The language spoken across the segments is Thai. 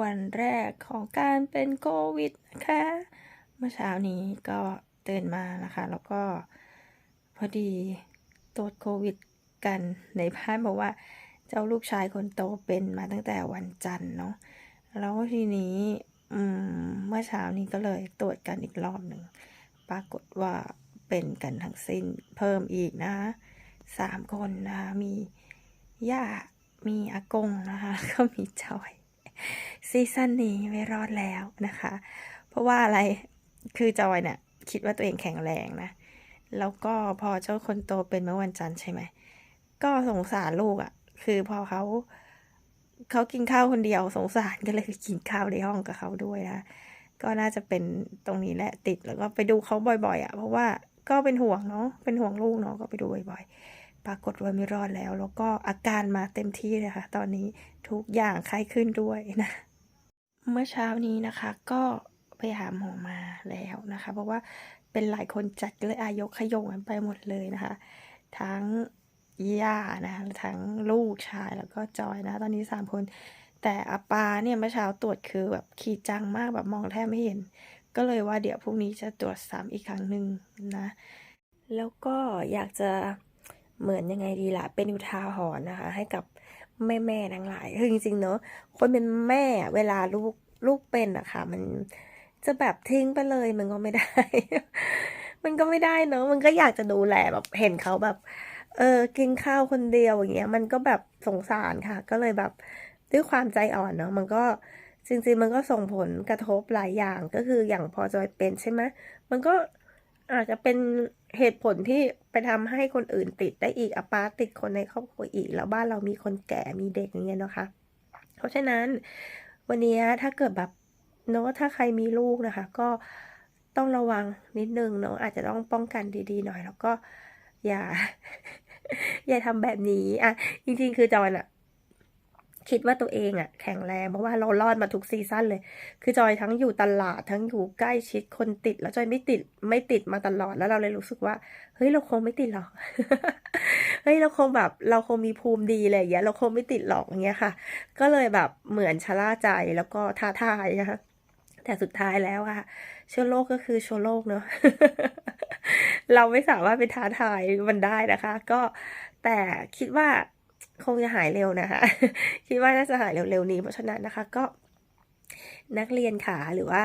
วันแรกของการเป็นโควิดนะคะ เมื่อเช้านี้ก็ตื่นมานะคะ แล้วก็พอดีตรวจโควิดกันในบ้านบอกว่า เจ้าลูกชายคนโตเป็นมาตั้งแต่วันจันทร์เนาะแล้วทีนี้เมื่อเช้านี้ก็เลยตรวจกันอีกรอบหนึ่ง ปรากฏว่าเป็นกันทั้งสิ้นเพิ่มอีกนะคะสามคนนะคะมีย่ามีอากงนะคะแล้วก็มีจอย ซีซั่นนี้ไม่รอดแล้วนะคะ เพราะว่าอะไรคือจอยเนี่ยคิดว่าตัวเองแข็งแรงนะ แล้วก็พอเจ้าคนโตเป็นเมื่อวันจันทร์ใช่ไหม ก็สงสารลูกอะ่ะ คือพอเขาเขากินข้าวคนเดียวสงสารก็เลยกินข้าวในห้องกับเขาด้วยนะ ก็น่าจะเป็นตรงนี้แหละติดแล้วก็ไปดูเขาบ่อยๆอะ่ะ เพราะว่าก็เป็นห่วงเนาะ เป็นห่วงลูกเนาะก็ไปดูบ่อยๆ ปรากฏว่าไม่รอดแล้ว แล้วก็อาการมาเต็มที่เลยค่ะ ตอนนี้ทุกอย่างไข้ขึ้นด้วยนะ เมื่อเช้านี้นะคะก็ไปหาหมอมาแล้วนะคะ เพราะว่าเป็นหลายคนจัดก็เลยอายกขยงกันไปหมดเลยนะคะ ทั้งย่านะคะทั้งลูกชายแล้วก็จอยนะ ตอนนี้สามคน แต่อาปาเนี่ยเมื่อเช้าตรวจคือแบบขีดจังมากแบบมองแทบไม่เห็น ก็เลยว่าเดี๋ยวพรุ่งนี้จะตรวจซ้ำอีกครั้งหนึ่งนะ แล้วก็อยากจะ เหมือนยังไงดีล่ะ เป็นอุทาหรณ์นะคะ ให้กับแม่แม่ๆทั้งหลายคือจริงๆเนอะคนเป็นแม่เวลาลูกลูกเป็นอะค่ะ มันจะแบบทิ้งไปเลยมันก็ไม่ได้ มันก็ไม่ได้เนอะมันก็อยากจะดูแลแบบเห็นเขาแบบ เออกินข้าวคนเดียวอย่างเงี้ย มันก็แบบสงสารค่ะ ก็เลยแบบด้วยความใจอ่อนเนาะมันก็จริงๆมันก็ส่งผลกระทบหลายอย่างก็คืออย่างพอจอยเป็นใช่ไหมมันก็อาจจะเป็น เหตุผลที่ไปทำให้คนอื่นติดได้อีกอาปาติดคนในครอบครัวอีก แล้วบ้านเรามีคนแก่มีเด็กอย่างเงี้ยนะคะ เพราะฉะนั้นวันนี้ถ้าเกิดแบบเนาะถ้าใครมีลูกนะคะ ก็ต้องระวังนิดนึงเนาะอาจจะต้องป้องกันดีๆหน่อย แล้วก็อย่า อย่าทำแบบนี้อะจริงๆคือจอยอะ คิดว่าตัวเองอะแข็งแรงเพราะว่าเรารอดมาทุกซีซั่นเลย คือจอยทั้งอยู่ตลาดทั้งอยู่ใกล้ชิดคนติด แล้วจอยไม่ติดไม่ติดมาตลอดแล้วเราเลยรู้สึกว่า เฮ้ยเราคงไม่ติดหรอกเฮ้ยเราคงแบบเราคงมีภูมิดีอะไรอย่างเงี้ยเราคงไม่ติดหรอกอย่างเงี้ยค่ะ ก็เลยแบบเหมือนชะล่าใจแล้วก็ท้าทายนะคะแต่สุดท้ายแล้วอะเชื้อโรคก็คือเชื้อโรคเนาะเราไม่สามารถไปท้าทายมันได้นะคะ ก็แต่คิดว่า คงจะหายเร็วนะคะ คิดว่าน่าจะหายเร็วๆนี้เพราะฉะนั้นนะคะก็นักเรียนขาหรือว่า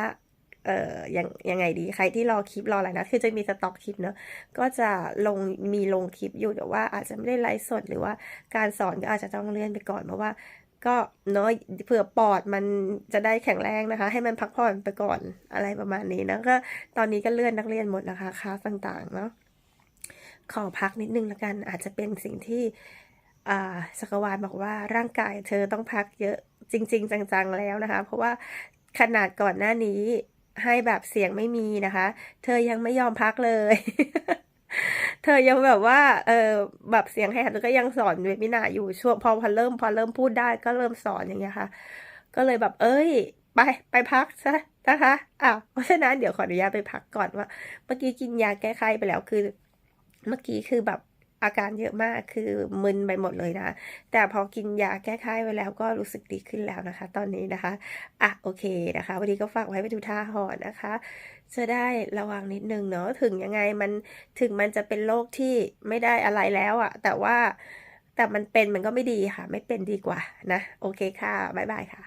เอ่อยังยังไงดีใครที่รอคลิปรออะไรนะคือจะมีสต็อกคลิปเนอะก็จะลงมีลงคลิปอยู่แต่ว่าอาจจะไม่ได้ไลฟ์สดหรือว่าการสอนก็อาจจะต้องเลื่อนไปก่อนเพราะว่า ก็เนาะเผื่อปอดมันจะได้แข็งแรงนะคะ ให้มันพักผ่อนไปก่อนอะไรประมาณนี้นะก็ตอนนี้ก็เลื่อนนักเรียนหมดนะคะคลาสต่างๆเนาะขอพักนิดนึงละกันอาจจะเป็นสิ่งที่ จักรวาลบอกว่าร่างกายเธอต้องพักเยอะจริง ๆ จังๆแล้วนะคะ เพราะว่าขนาดก่อนหน้านี้ให้แบบเสียงไม่มีนะคะ เธอยังไม่ยอมพักเลย เธอยังแบบว่า เออแบบเสียงแหบแล้วก็ยังสอนเวบินาอยู่ช่วงพอพอเริ่ม พอเริ่มพูดได้ก็เริ่มสอนอย่างเงี้ยค่ะ ก็เลยแบบ เอ้ย ไปไปพักซะนะคะอ้าวเพราะฉะนั้นเดี๋ยวขออนุญาตไปพักก่อนว่า เมื่อกี้กินยาแก้ไข้ไปแล้วคือ เมื่อกี้คือแบบ อาการเยอะมากคือมึนไปหมดเลยนะ แต่พอกินยาแก้ไข้ไปแล้วก็รู้สึกดีขึ้นแล้วนะคะ ตอนนี้นะคะ อะโอเคนะคะ วันนี้ก็ฝากไว้เป็นอุทาหรณ์นะคะ จะได้ระวังนิดนึงเนาะถึงยังไงมันถึงมันจะเป็นโรคที่ไม่ได้อะไรแล้วอะแต่ว่าแต่มันเป็นมันก็ไม่ดีค่ะ ไม่เป็นดีกว่านะ โอเคค่ะ บ๊ายบายค่ะ